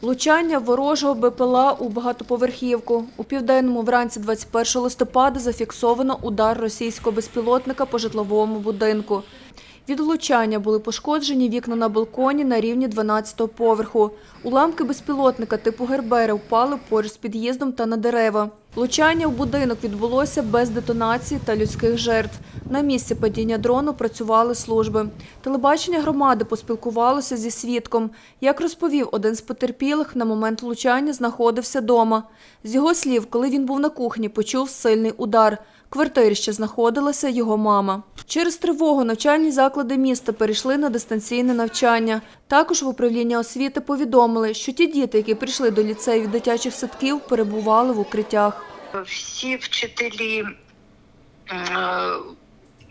Влучання ворожого БПЛА у багатоповерхівку. У південному вранці 21 листопада зафіксовано удар російського безпілотника по житловому будинку. Від влучання були пошкоджені вікна на балконі на рівні 12-го поверху. Уламки безпілотника типу Гербера впали поруч з під'їздом та на дерева. Влучання в будинок відбулося без детонації та людських жертв. На місці падіння дрону працювали служби. Телебачення громади поспілкувалося зі свідком. Як розповів один з потерпілих, на момент влучання знаходився дома. З його слів, коли він був на кухні, почув сильний удар. Квартирі ще знаходилася його мама. Через тривогу навчальні заклади міста перейшли на дистанційне навчання. Також в управління освіти повідомили, що ті діти, які прийшли до ліцеїв дитячих садків, перебували в укриттях. всі вчителі, е,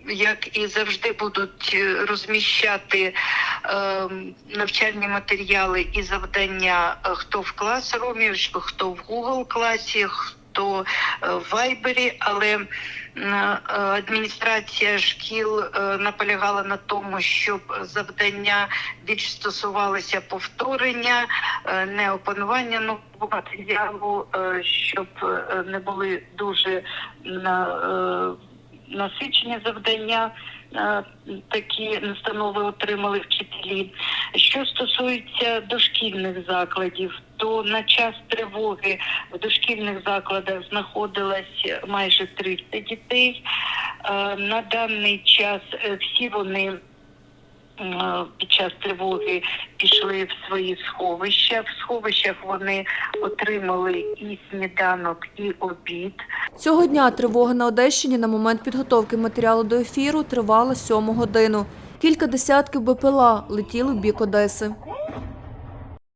як і завжди, будуть розміщати е, навчальні матеріали і завдання е, хто в класрумі, хто в Google класі, хто е, в Вайбері, але е, адміністрація шкіл е, наполягала на тому, щоб завдання більш стосувалися повторення, е, не опанування нового матеріалу, е, щоб е, не були дуже е, насичені завдання. е, Такі настанови отримали вчителі. Що стосується дошкільних закладів, то на час тривоги в дошкільних закладах знаходилось майже 300 дітей. Е, На даний час е, всі вони е, під час тривоги пішли в свої сховища. В сховищах вони отримали і сніданок, і обід. Цього дня тривога на Одещині на момент підготовки матеріалу до ефіру тривала сьому годину. Кілька десятків БПЛА летіли в бік Одеси.